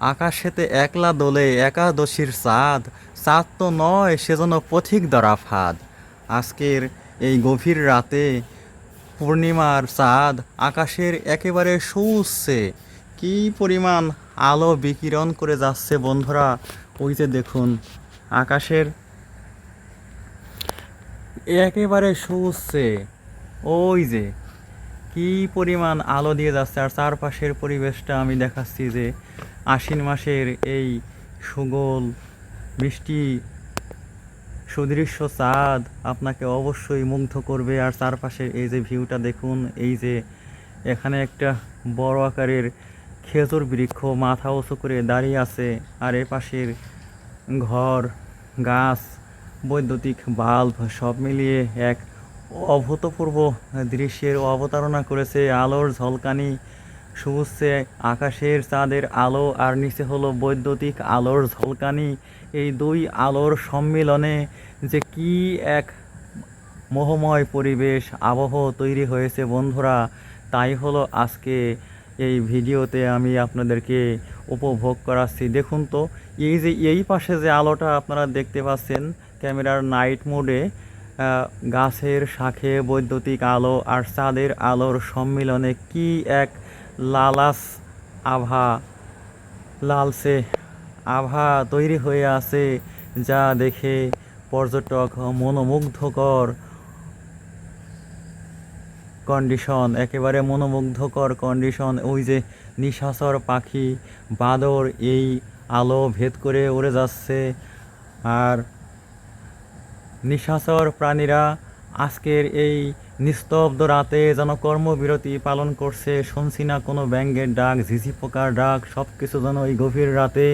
আকাশেতে একলা দোলে একাদশীর চাঁদ চাঁদ তো নয় সেজন্য পথিক ধরা ফাঁদ। আজকের এই গভীর রাতে পূর্ণিমার চাঁদ আকাশের একেবারে সৌচ্ছে কি পরিমাণ আলো বিকিরণ করে যাচ্ছে বন্ধুরা, ওই যে দেখুন, আকাশের একেবারে সৌচ্ছে ওই যে কি পরিমাণ আলো দিয়ে যাচ্ছে আর চারপাশের পরিবেশটা আমি দেখাচ্ছি যে আশ্বিন মাসের এই সুগোল মিষ্টি সুদৃশ্য চাঁদ আপনাকে অবশ্যই মুগ্ধ করবে আর চারপাশের এই যে ভিউটা দেখুন, এই যে এখানে একটা বড় আকারের খেজুর বৃক্ষ মাথা উঁচু করে দাঁড়িয়ে আছে আর এ পাশের ঘর, গাছ, বৈদ্যুতিক বাল্ব সব মিলিয়ে এক অভূতপূর্ব দৃশ্যের অবতারণা করেছে আলোর ঝলকানি সবুজে আকাশের চাঁদের আলো, আর নিচে হলো বৈদ্যুতিক আলোর ঝলকানি। এই দুই আলোর সম্মিলনে যে কি এক মোহময় পরিবেশ, আবহ তৈরি হয়েছে বন্ধুরা, তাই হলো আজকে এই ভিডিওতে আমি আপনাদেরকে উপভোগ করাচ্ছি। দেখুন তো, এই যে এই পাশে যে আলোটা আপনারা দেখতে পাচ্ছেন, ক্যামেরার নাইট মোডে গাছের শাখে বৈদ্যুতিক আলো আর চাঁদের আলোর সম্মিলনে কি এক লালাস আভা, লালসে আভা তৈরি হয়ে আছে যা দেখে পর্যটক মনোমুগ্ধকর কন্ডিশন একেবারে মনোমুগ্ধকর কন্ডিশন ওই যে নিশাচর পাখি, বাদর এই আলো ভেদ করে উড়ে যাচ্ছে। আর নিশাচর প্রাণীরা আজকের এই নিস্তব্ধ রাতে যেন কর্মবিরতি পালন করছে, শুনছি না কোনো ব্যাঙ্গের ডাক, ঝিঝি পোকার ডাক সব কিছু যেন এই গভীর রাতে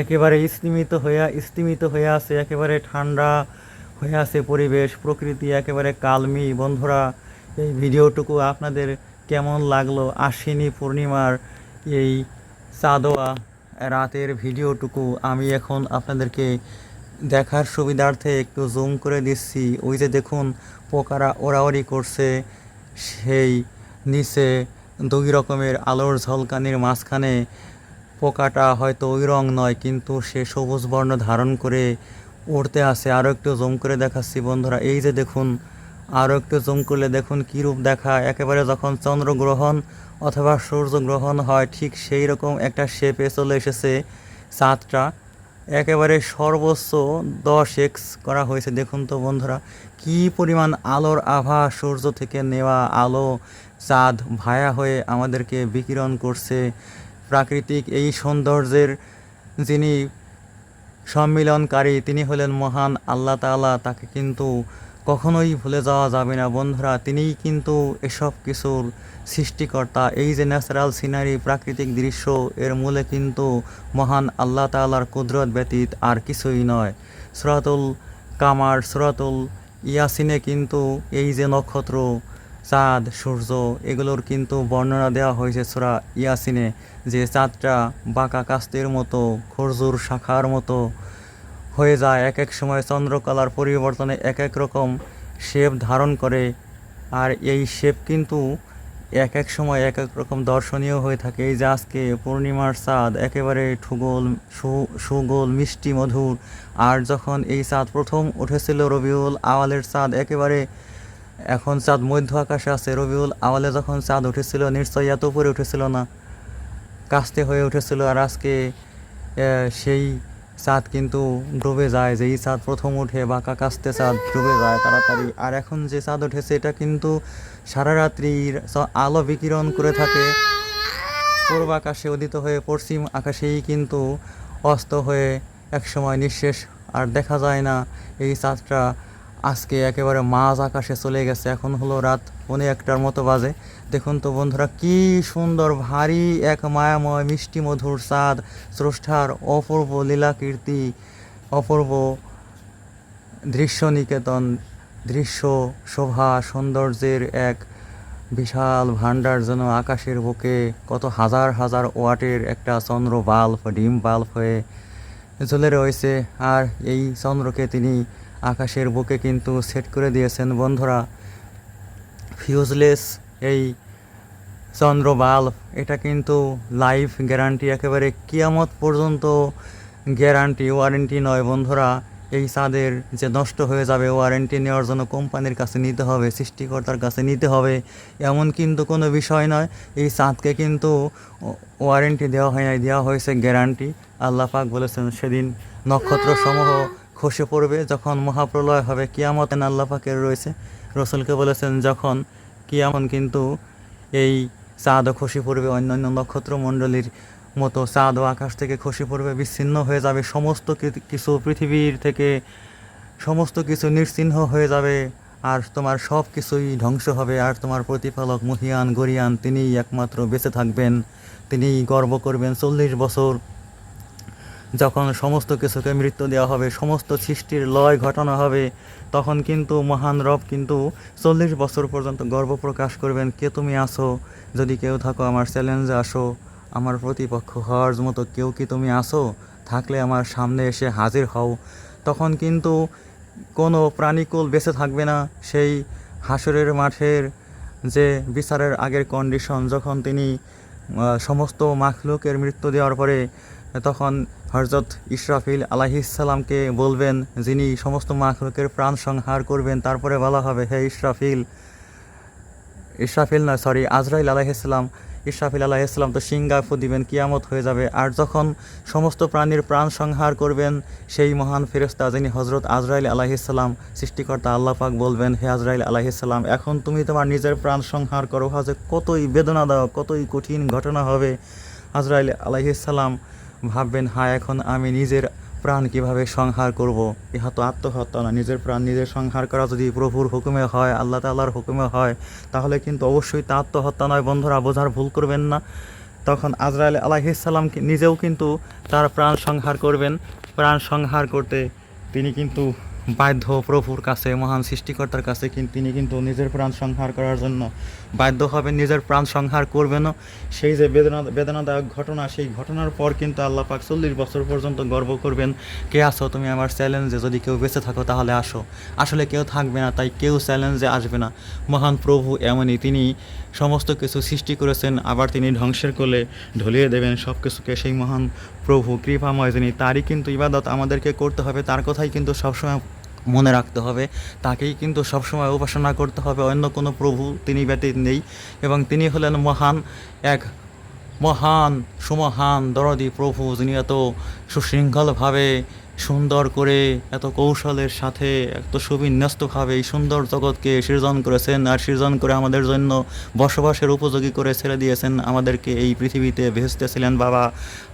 একেবারে স্তিমিত হইয়া স্তিমিত হয়ে আছে, একেবারে ঠান্ডা হয়ে আছে পরিবেশ, প্রকৃতি একেবারে কালমি। বন্ধুরা, এই ভিডিওটুকু আপনাদের কেমন লাগল? আশ্বিনী পূর্ণিমার এই চাঁদোয়া রাতের ভিডিওটুকু আমি এখন আপনাদেরকে দেখার সুবিধার্থে একটু জুম করে দিচ্ছি। ওই যে দেখুন, পোকারা ওড়াওড়ি করছে। সেই নিচে দুই রকমের আলোর ঝলকানির মাঝখানে পোকাটা হয়তো ওই রং নয়, কিন্তু সে সবুজ বর্ণ ধারণ করে উড়তে আসে আরও একটু জুম করে দেখাচ্ছি বন্ধুরা। এই যে দেখুন আরও একটু জুম করলে দেখুন কী রূপ দেখা একেবারে যখন চন্দ্রগ্রহণ অথবা সূর্যগ্রহণ হয়, ঠিক সেই রকম একটা শেপে চলে এসেছে চাঁদটা। একেবারে সর্বোচ্চ দশ এক্স করা হয়েছে। দেখুন তো বন্ধুরা, কি পরিমাণ আলোর আভা সূর্য থেকে নেওয়া আলো, চাঁদ ভায়া হয়ে আমাদেরকে বিকিরণ করছে। প্রাকৃতিক এই সৌন্দর্যের যিনি সম্মিলনকারী, তিনি হলেন মহান আল্লাহ তালা তাকে কিন্তু কখনোই ভুলে যাওয়া যাবে না, বন্ধুরা। তিনিই কিন্তু এসব কিছুর সৃষ্টিকর্তা। এই যে ন্যাচারাল সিনারি, প্রাকৃতিক দৃশ্য, এর মূলে কিন্তু মহান আল্লাহ তাআলার কুদরত ব্যতীত আর কিছুই নয়। সুরাতুল কামার, সুরাতুল ইয়াসিনে কিন্তু এই যে নক্ষত্র, চাঁদ, সূর্য, এগুলোর কিন্তু বর্ণনা দেওয়া হয়েছে সুরা ইয়াসিনে। যে চাঁদটা বাঁকা কাস্তের মতো খরজুর শাখার মতো হয়ে যায়। এক এক সময় চন্দ্রকলার পরিবর্তনে এক এক রকম শেপ ধারণ করে। আর এই শেপ কিন্তু এক এক সময় এক এক রকম দর্শনীয় হয়ে থাকে। এই যে আজকে পূর্ণিমার চাঁদ, একেবারে ঠুগোল সু- সুগোল, মিষ্টি, মধুর। আর যখন এই চাঁদ প্রথম উঠেছিল, রবিউল আওয়ালের চাঁদ একেবারে এখন চাঁদ মধ্য আকাশে আছে। রবিউল আওয়ালে যখন চাঁদ উঠেছিল, নিশ্চয়ই এত উপরে উঠেছিল না, কাস্তে হয়ে উঠেছিল। আর আজকে সেই চাঁদ কিন্তু ডুবে যায় যে এই চাঁদ প্রথম উঠে বা কাকাস্তে চাঁদ ডুবে যায় তাড়াতাড়ি। আর এখন যে চাঁদ উঠেছে এটা কিন্তু সারা রাত্রির আলো বিকিরণ করে থাকে। পূর্ব আকাশে উদিত হয়ে পশ্চিম আকাশেই কিন্তু অস্ত হয়ে একসময় নিঃশেষ। আর দেখা যায় না, এই চাঁদটা আজকে একেবারে মাঝ আকাশে চলে গেছে, এখন হলো রাত পৌনে একটার মতো বাজে। দেখুন তো বন্ধুরা, কি সুন্দর, ভারী এক মায়াময় মিষ্টি মধুর চাঁদ স্রষ্টার অপূর্ব লীলাকীর্তি অপূর্ব দৃশ্য নিকেতন দৃশ্য শোভা সৌন্দর্যের এক বিশাল ভান্ডার যেন আকাশের বুকে কত হাজার হাজার ওয়াটের একটা চন্দ্র বাল্ব, ডিম বাল্ব হয়ে জ্বলে রয়েছে। আর এই চন্দ্রকে তিনি আকাশের বুকে কিন্তু সেট করে দিয়েছেন বন্ধুরা। ফিউজলেস এই চন্দ্র বাল্ব এটা কিন্তু লাইফ গ্যারান্টি একেবারে কিয়ামত পর্যন্ত গ্যারান্টি ওয়ারেন্টি নয় বন্ধুরা। এই চাঁদের যে নষ্ট হয়ে যাবে ওয়ারেন্টি নেওয়ার জন্য কোম্পানির কাছে নিতে হবে, সৃষ্টিকর্তার কাছে নিতে হবে, এমন কিন্তু কোনো বিষয় নয়। এই চাঁদকে কিন্তু ওয়ারেন্টি দেওয়া হয় নাই, দেওয়া হয়েছে গ্যারান্টি আল্লাহ পাক বলেছেন সেদিন নক্ষত্র সমূহ খসে পড়বে যখন মহাপ্রলয় হবে, কিয়ামত আল্লাহ পাকের রয়েছে। রসুলকে বলেছেন, যখন কিয়ামন কিন্তু এই চাঁদও খসে পড়বে, অন্যান্য নক্ষত্রমণ্ডলীর মতো চাঁদ ও আকাশ থেকে খসে পড়বে, বিচ্ছিন্ন হয়ে যাবে, সমস্ত কিছু পৃথিবীর থেকে সমস্ত কিছু নিশ্চিহ্ন হয়ে যাবে, আর তোমার সব কিছুই ধ্বংস হবে, আর তোমার প্রতিপালক মহিয়ান গরিয়ান তিনিই একমাত্র বেঁচে থাকবেন, তিনিই গর্ব করবেন চল্লিশ বছর যখন সমস্ত কিছুকে মৃত্যু দেওয়া হবে, সমস্ত সৃষ্টির লয় ঘটানো হবে, তখন কিন্তু মহান রব কিন্তু চল্লিশ বছর পর্যন্ত গর্ব প্রকাশ করবেন, কে তুমি আসো যদি কেউ থাকো আমার চ্যালেঞ্জে আসো, আমার প্রতিপক্ষ হওয়ার মতো কেউ কি তুমি আসো থাকলে আমার সামনে এসে হাজির হও। তখন কিন্তু কোনো প্রাণীকুল বেঁচে থাকবে না। সেই হাসরের মাঠের যে বিচারের আগের কন্ডিশন যখন তিনি সমস্ত মাখলুকের মৃত্যু দেওয়ার পরে তখন হজরত ইসরাফিল আলাহিসাল্লামকে বলবেন, যিনি সমস্ত মাখলুকের প্রাণ সংহার করবেন, তারপরে বলা হবে, হে ইসরাফিল ইসরাফিল নয় সরি আজরাইল আলাইহিসাল্লাম ইসরাফিল আলাইহিসাল্লাম তো সিংগাফু দিবেন, কিয়ামত হয়ে যাবে। আর যখন সমস্ত প্রাণীর প্রাণ সংহার করবেন, সেই মহান ফেরেস্তা যিনি হজরত আজরাইল আলাইহিসাল্লাম সৃষ্টিকর্তা আল্লাহ পাক বলবেন, হে আজরাইল আলাইহিসাল্লাম এখন তুমি তোমার নিজের প্রাণ সংহার করো। হাজে কতই বেদনাদায়ক, কতই কঠিন ঘটনা হবে। আজরাইল আলাইহিসাল্লাম ভাববেন হ্যাঁ এখন আমি নিজের প্রাণ কীভাবে সংহার করব? ইহা তো আত্মহত্যা না। নিজের প্রাণ নিজের সংহার করা যদি প্রভুর হুকুমে হয়, আল্লাহ তাল্লাহর হুকুমে হয়, তাহলে কিন্তু অবশ্যই তা আত্মহত্যা নয়। বন্ধুরা, বোঝার ভুল করবেন না। তখন আজরাইল আলাহিসাল্লাম নিজেও কিন্তু তার প্রাণ সংহার করবেন। প্রাণ সংহার করতে তিনি কিন্তু বাধ্য প্রভুর কাছে, মহান সৃষ্টিকর্তার কাছে কিন্তু তিনি কিন্তু নিজের প্রাণ সংহার করার জন্য বাধ্য হবে নিজের প্রাণ সংহার করবেনও। সেই যে বেদনা বেদনাদায়ক ঘটনা, সেই ঘটনার পর কিন্তু আল্লাহ পাক চল্লিশ বছর পর্যন্ত গর্ব করবেন, কে আসো তুমি আমার চ্যালেঞ্জে? যদি কেউ বেঁচে থাকো তাহলে আসো। আসলে কেউ থাকবে না, তাই কেউ চ্যালেঞ্জে আসবে না। মহান প্রভু এমনই, তিনি সমস্ত কিছু সৃষ্টি করেছেন, আবার তিনি ধ্বংসের কোলে ঢলিয়ে দেবেন সব কিছুকে সেই মহান প্রভু, কৃপাময় যিনি, তারই কিন্তু ইবাদত আমাদেরকে করতে হবে। তার কথাই কিন্তু সবসময় মনে রাখতে হবে। তাকেই কিন্তু সবসময় উপাসনা করতে হবে। অন্য কোনো প্রভু তিনি ব্যতীত নেই এবং তিনি হলেন মহান এক মহান, সুমহান, দরদি প্রভু যিনি এত সুশৃঙ্খলভাবে সুন্দর করে এত কৌশলের সাথে এত সুবিন্যস্তভাবে এই সুন্দর জগৎকে সৃজন করেছেন আর সৃজন করে আমাদের জন্য বসবাসের উপযোগী করে ছেড়ে দিয়েছেন আমাদেরকে এই পৃথিবীতে ভেসতেছিলেন বাবা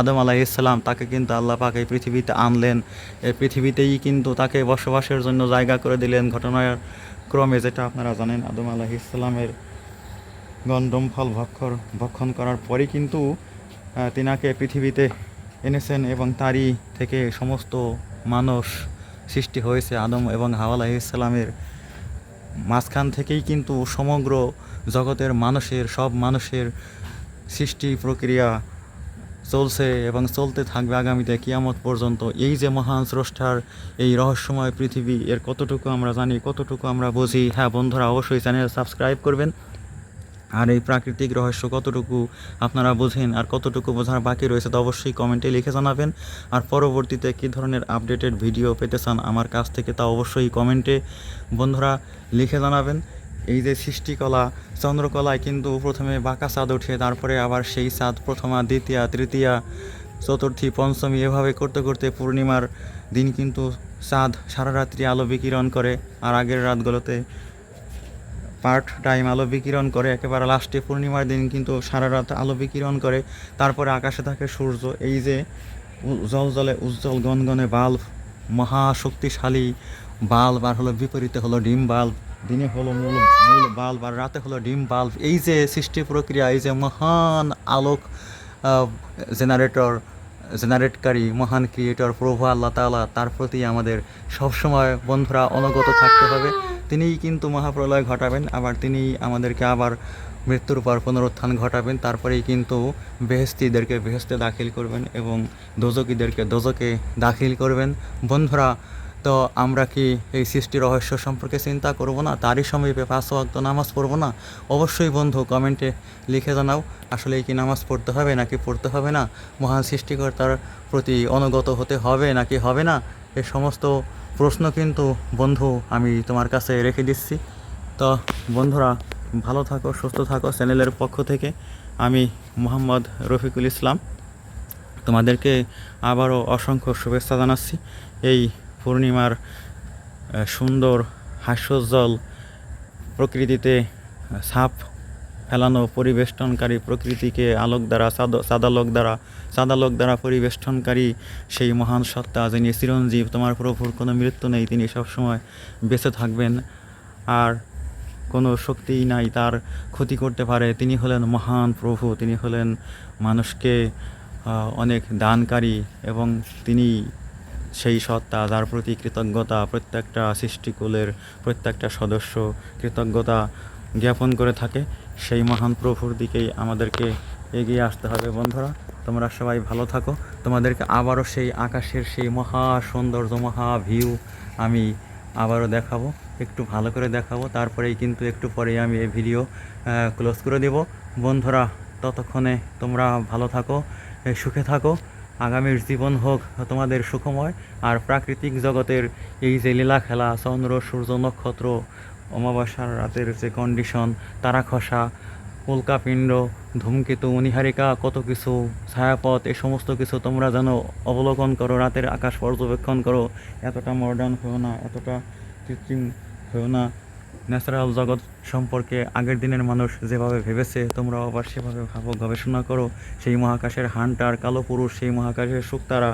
আদম আলাহ ইসলাম তাকে কিন্তু আল্লাহ পাক এই পৃথিবীতে আনলেন। এই পৃথিবীতেই কিন্তু তাকে বসবাসের জন্য জায়গা করে দিলেন। ঘটনার ক্রমে যেটা আপনারা জানেন, আদম আলাহ ইসলামের গন্ধম ফল ভক্ষর ভক্ষণ করার পরই কিন্তু তিনাকে পৃথিবীতে এনেছেন এবং তারই থেকে সমস্ত মানুষ সৃষ্টি হয়েছে আদম এবং হাওয়া ইসলামের মাঝখান থেকেই কিন্তু সমগ্র জগতের মানুষের, সব মানুষের সৃষ্টি প্রক্রিয়া চলছে এবং চলতে থাকবে আগামীতে কিয়ামত পর্যন্ত। এই যে মহান স্রষ্টার এই রহস্যময় পৃথিবী, এর কতটুকু আমরা জানি, কতটুকু আমরা বুঝি? হ্যাঁ বন্ধুরা, অবশ্যই চ্যানেল সাবস্ক্রাইব করবেন। আর এই প্রাকৃতিক রহস্য কতটুকু আপনারা বোঝেন আর কতটুকু বোঝার বাকি রয়েছে তো অবশ্যই কমেন্টে লিখে জানাবেন। আর পরবর্তীতে কী ধরনের আপডেটেড ভিডিও পেতে চান আমার কাছ থেকে তা অবশ্যই কমেন্টে বন্ধুরা লিখে জানাবেন। এই যে সৃষ্টিকলা, চন্দ্রকলায় কিন্তু প্রথমে বাঁকা চাঁদ ওঠে, তারপরে আবার সেই চাঁদ প্রথমা, দ্বিতীয়া, তৃতীয়া, চতুর্থী, পঞ্চমী এভাবে করতে করতে পূর্ণিমার দিন কিন্তু চাঁদ সারা রাত্রি আলো বিকিরণ করে। আর আগের রাতগুলোতে পার্ট টাইম আলো বিকিরণ করে, একেবারে লাস্টে পূর্ণিমার দিন কিন্তু সারা রাত আলো বিকিরণ করে, তারপরে আকাশে থাকে সূর্য। এই যে উ- জল জলে উজ্জ্বল গনগনে বাল্ব মহা শক্তিশালী বাল্ব, আর হলো বিপরীতে হলো ডিম বাল্ব, দিনে হলো মূল মূল বাল্ব, আর রাতে হলো ডিম বাল্ব। এই যে সৃষ্টি প্রক্রিয়া, এই যে মহান আলোক জেনারেটর জেনারেটকারী মহান ক্রিয়েটর প্রভু আল্লাহ তাআলা, তার প্রতি আমাদের সবসময় বন্ধুরা অনুগত থাকতে হবে। তিনিই কিন্তু মহাপ্রলয় ঘটাবেন, আবার তিনিই আমাদেরকে আবার মৃত্যুর পর পুনরুত্থান ঘটাবেন, তারপরেই কিন্তু বেহেস্তিদেরকে বেহেস্তে দাখিল করবেন এবং দোজকিদেরকে দোজকে দাখিল করবেন। বন্ধুরা, তো আমরা কি এই সৃষ্টি রহস্য সম্পর্কে চিন্তা করব না? তারই সমীপে পাঁচ ওয়াক্ত নামাজ পড়ব না? অবশ্যই বন্ধু, কমেন্টে লিখে জানাও আসলে কি নামাজ পড়তে হবে নাকি পড়তে হবে না? মহান সৃষ্টিকর্তার প্রতি অনুগত হতে হবে নাকি হবে না? এ সমস্ত প্রশ্ন কিন্তু বন্ধু আমি তোমার কাছে রেখে দিচ্ছি। তো বন্ধুরা, ভালো থাকো, সুস্থ থাকো চ্যানেলের পক্ষ থেকে। আমি মোহাম্মদ রফিকুল ইসলাম। তোমাদেরকে আবারও অসংখ্য শুভেচ্ছা জানাচ্ছি। এই পূর্ণিমার সুন্দর, হাস্যোজ্জ্বল প্রকৃতিতে ছাপ ফেলানো পরিবেষ্টনকারী প্রকৃতিকে আলোক দ্বারা, সাদ- সাদালোক দ্বারা সাদালোক দ্বারা পরিবেষ্টনকারী সেই মহান সত্তা যিনি চিরঞ্জীব, তোমার প্রভুর কোনো মৃত্যু নেই, তিনি সবসময় বেঁচে থাকবেন। আর কোনো শক্তিই নাই তার ক্ষতি করতে পারে। তিনি হলেন মহান প্রভু, তিনি হলেন মানুষকে অনেক দানকারী এবং তিনি সেই সত্তা যার প্রতি কৃতজ্ঞতা, প্রত্যেকটা সৃষ্টিকুলের প্রত্যেকটা সদস্য কৃতজ্ঞতা জ্ঞাপন করে থাকে। সেই মহান প্রভুর দিকেই আমাদেরকে এগিয়ে আসতে হবে, বন্ধুরা। তোমরা সবাই ভালো থাকো। তোমাদেরকে আবারও সেই আকাশের সেই মহা সৌন্দর্য, মহা ভিউ আমি আবারও দেখাবো, একটু ভালো করে দেখাবো। তারপরেই কিন্তু একটু পরেই আমি এই ভিডিও ক্লোজ করে দেব। বন্ধুরা, ততক্ষণে তোমরা ভালো থাকো সুখে থাকো। আগামীর জীবন হোক তোমাদের সুখময়। আর প্রাকৃতিক জগতের এই যে লীলা খেলা চন্দ্র, সূর্য, নক্ষত্র অমাবস্যার রাতের যে কন্ডিশন তারা খসা উল্কাপিণ্ড ধূমকেতু অনিহারিকা কত কিছু, ছায়াপথ এই সমস্ত কিছু তোমরা যেন অবলোকন করো, রাতের আকাশ পর্যবেক্ষণ করো, এতটা মডার্ন হয়েও না, এতটা কৃত্রিম হয়েও না। ন্যাচারাল জগৎ সম্পর্কে আগের দিনের মানুষ যেভাবে ভেবেছে, তোমরাও আবার সেভাবে ভাবো, গবেষণা করো। সেই মহাকাশের হান্টার, কালো পুরুষ, সেই মহাকাশের শুকতারা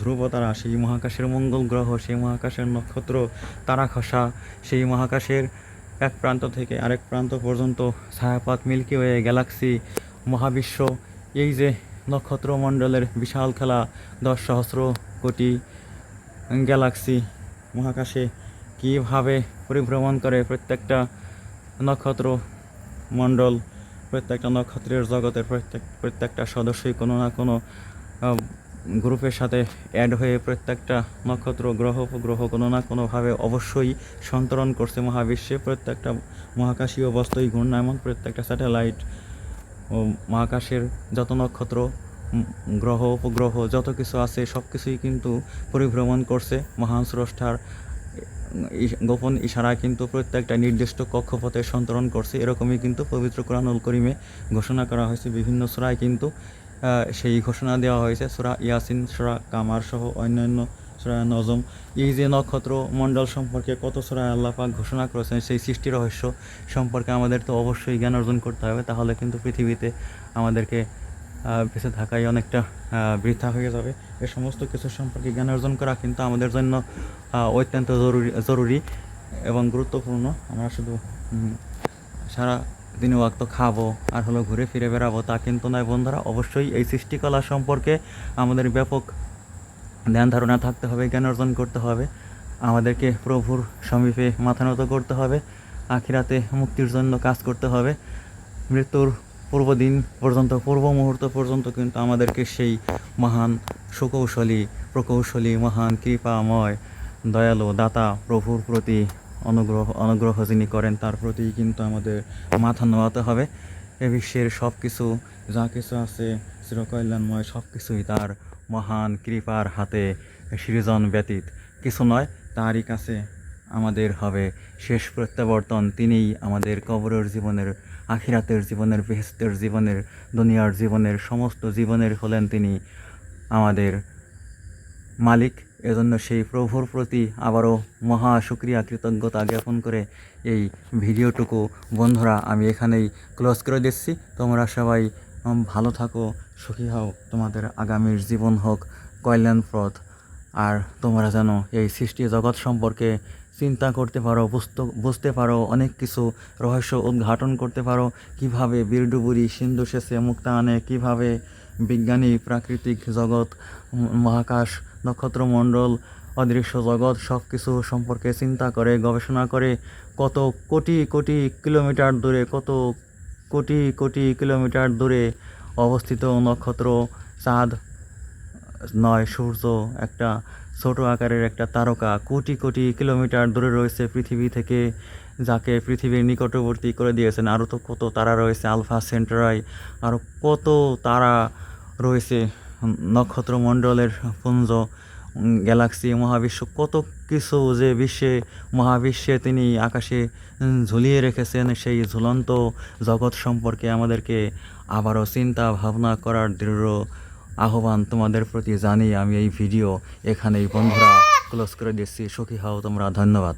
ধ্রুবতারা সেই মহাকাশের মঙ্গল গ্রহ, সেই মহাকাশের নক্ষত্র তারা খসা সেই মহাকাশের এক প্রান্ত থেকে আরেক প্রান্ত পর্যন্ত ছায়াপাত মিল্কি ওয়ে, গ্যালাক্সি, মহাবিশ্ব। এই যে নক্ষত্রমণ্ডলের বিশাল খেলা, দশ সহস্র কোটি গ্যালাক্সি মহাকাশে কীভাবে পরিভ্রমণ করে প্রত্যেকটা নক্ষত্র মণ্ডল, প্রত্যেকটা নক্ষত্রের জগতের প্রত্যেক, প্রত্যেকটা সদস্যই কোনো না কোনো গ্রুপের সাথে অ্যাড হয়ে প্রত্যেকটা নক্ষত্র গ্রহ উপগ্রহ কোনো না কোনোভাবে অবশ্যই সন্তরণ করছে মহাবিশ্বে। প্রত্যেকটা মহাকাশীয় বস্তুই ঘূর্ণায়মান প্রত্যেকটা স্যাটেলাইট মহাকাশের যত নক্ষত্র গ্রহ, উপগ্রহ, যত কিছু আছে সব কিছুই কিন্তু পরিভ্রমণ করছে মহান স্রষ্টার গোপন ইশারায় কিন্তু প্রত্যেকটা নির্দিষ্ট কক্ষপথে সন্তরণ করছে। এরকমই কিন্তু পবিত্র কোরআনুল করিমে ঘোষণা করা হয়েছে। বিভিন্ন সুরায় কিন্তু সেই ঘোষণা দেওয়া হয়েছে। সুরা ইয়াসিন, সুরা কামার সহ অন্যান্য সুরা নজম। এই যে নক্ষত্র মণ্ডল সম্পর্কে কত সুরায় আল্লাহ পাক ঘোষণা করেছেন, সেই সৃষ্টি রহস্য সম্পর্কে আমাদের তো অবশ্যই জ্ঞান অর্জন করতে হবে। তাহলে কিন্তু পৃথিবীতে আমাদেরকে বেঁচে থাকাই অনেকটা বৃথা হয়ে যাবে। এ সমস্ত কিছু সম্পর্কে জ্ঞান অর্জন করা কিন্তু আমাদের জন্য অত্যন্ত জরুরি জরুরি এবং গুরুত্বপূর্ণ। আমরা শুধু সারা দিনে ওয়াক্ত খাব আর হলো ঘুরে ফিরে বেড়াবো তা কিন্তু নয় বন্ধুরা। অবশ্যই এই সৃষ্টিকলা সম্পর্কে আমাদের ব্যাপক ধ্যান ধারণা থাকতে হবে, জ্ঞান অর্জন করতে হবে। আমাদেরকে প্রভুর সমীপে মাথা নত করতে হবে। আখিরাতে মুক্তির জন্য কাজ করতে হবে। মৃত্যুর পূর্ব দিন পর্যন্ত পূর্ব মুহূর্ত পর্যন্ত কিন্তু আমাদেরকে সেই মহান সুকৌশলী, প্রকৌশলী, মহান কৃপাময়, দয়ালু দাতা প্রভুর প্রতি অনুগ্রহ অনুগ্রহ যিনি করেন, তার প্রতি কিন্তু আমাদের মাথা নোয়াতে হবে। এ বিশ্বের সব কিছু যা কিছু আছে, চিরকল্যাণময় সব কিছুই তার মহান কৃপার হাতে সৃজন ব্যতীত। কিছু নয়, তারই কাছে আমাদের হবে শেষ প্রত্যাবর্তন। তিনিই আমাদের কবরের জীবনের আখিরাতের জীবনের, বেহেস্তের জীবনের, দুনিয়ার জীবনের, সমস্ত জীবনের হলেন তিনি আমাদের মালিক। এজন্য সেই প্রভুর প্রতি আবারও মহা শুক্রিয়া কৃতজ্ঞতা জ্ঞাপন করে এই ভিডিওটুকু। বন্ধুরা, আমি এখানেই ক্লোজ করে দিচ্ছি। তোমরা সবাই ভালো থাকো, সুখী হও। তোমাদের আগামীর জীবন হোক কল্যাণপ্রদ আর তোমরা যেন এই সৃষ্টি জগৎ সম্পর্কে চিন্তা করতে পারো, বুঝতে পারো, অনেক কিছু রহস্য উদ্ঘাটন করতে পারো। কীভাবে বীরডুবুরি সিন্ধু শেষে মুক্তা আনে, কীভাবে বিজ্ঞানী, প্রাকৃতিক জগৎ মহাকাশ, নক্ষত্রমণ্ডল, অদৃশ্য জগৎ সব কিছু সম্পর্কে চিন্তা করে, গবেষণা করে, কত কোটি কোটি কিলোমিটার দূরে, কত কোটি কোটি কিলোমিটার দূরে অবস্থিত নক্ষত্র, চাঁদ, নয়, সূর্য, একটা ছোট আকারের একটা তারকা কোটি কোটি কিলোমিটার দূরে রয়েছে পৃথিবী থেকে, যাকে পৃথিবীর নিকটবর্তী করে দিয়েছেন। আরও তো কত তারা রয়েছে, আলফা সেন্টারাই আরও কত তারা রয়েছে। নক্ষত্রমণ্ডলের পুঞ্জ গ্যালাক্সি, মহাবিশ্ব, কত কিছু যে বিশ্বে, মহাবিশ্বে তিনি আকাশে ঝুলিয়ে রেখেছেন সেই ঝুলন্ত জগৎ সম্পর্কে আমাদেরকে আবারও চিন্তা ভাবনা করার দৃঢ় আহ্বান তোমাদের প্রতি জানিয়ে আমি এই ভিডিও এখানেই, বন্ধুরা ক্লোজ করে দিচ্ছি। সুখী হও তোমরা, ধন্যবাদ।